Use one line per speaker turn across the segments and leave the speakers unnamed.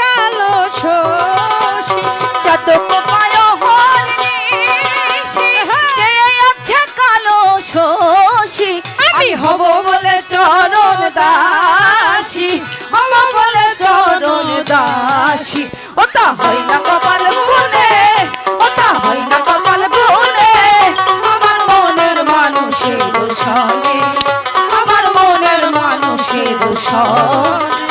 কালো
শোষী
চাতক পায় যে আছে কালো শশী, আমি হব বলে চরণ দাসী, হব বলে চরণ দাসী, ওটা হয় না কপাল। সনে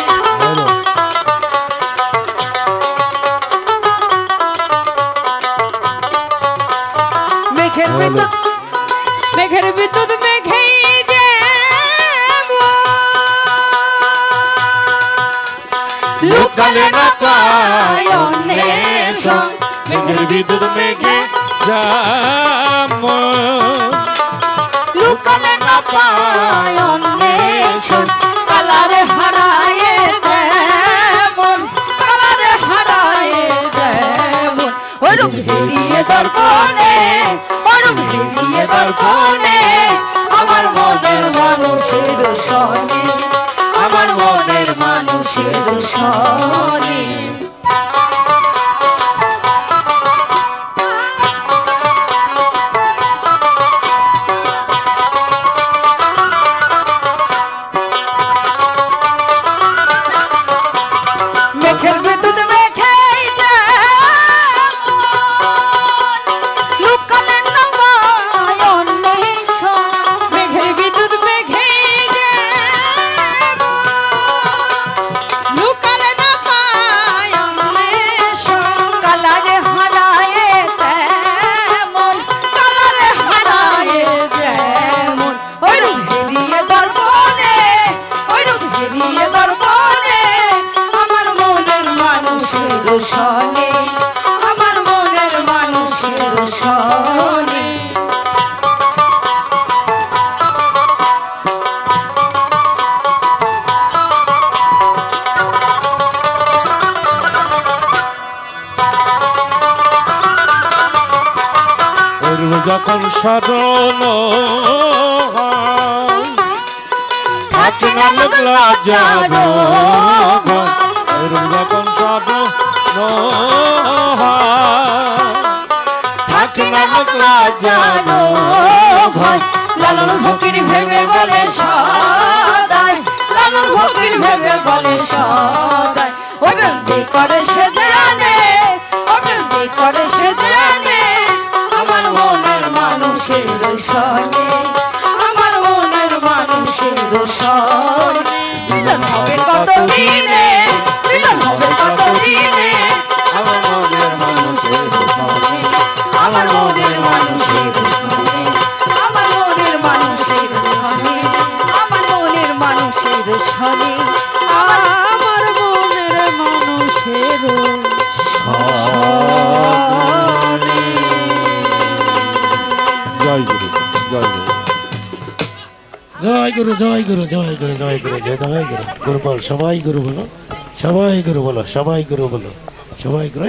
মেঘের বিদ্যুৎ
মেঘের বিদ্যুৎ মেঘেই যে
লুকালে না পায়
মেঘের বিদ্যুৎ মেঘে যেমন
লুকালে না পায় ওরূপ হেরিয়ে দর্পণে ওরূপ হেরিয়ে দর্পণে আমার মনের মানুষের সনে আমার মনের মানুষের সনে সনে আমার মনের মানুষের
ওর যখন স্মরণ থাকে না জানো যখন স্মরণ থাকে না লোকলা জানো।
ভয় লালন ফকির ভেবে বলে সদাই। লালন ফকির ভেবে বলে সদাই। ওজন যে করে সে জানে ওজন যে করে সে জানে আমার মনের মানুষের সনে আমার মনের মানুষের সনে মিলন হবে
মানুষের সনে
আমার মনের মানুষের
জয় গুরু জয় গুরু। জয় গুরু জয় গুরু জয় গুরু জয় গুরু জয় জয় গুরু। গুরু বল সবাই গুরু বলো সবাই গুরু বলো সবাই গুরু বলো সবাই গুরু।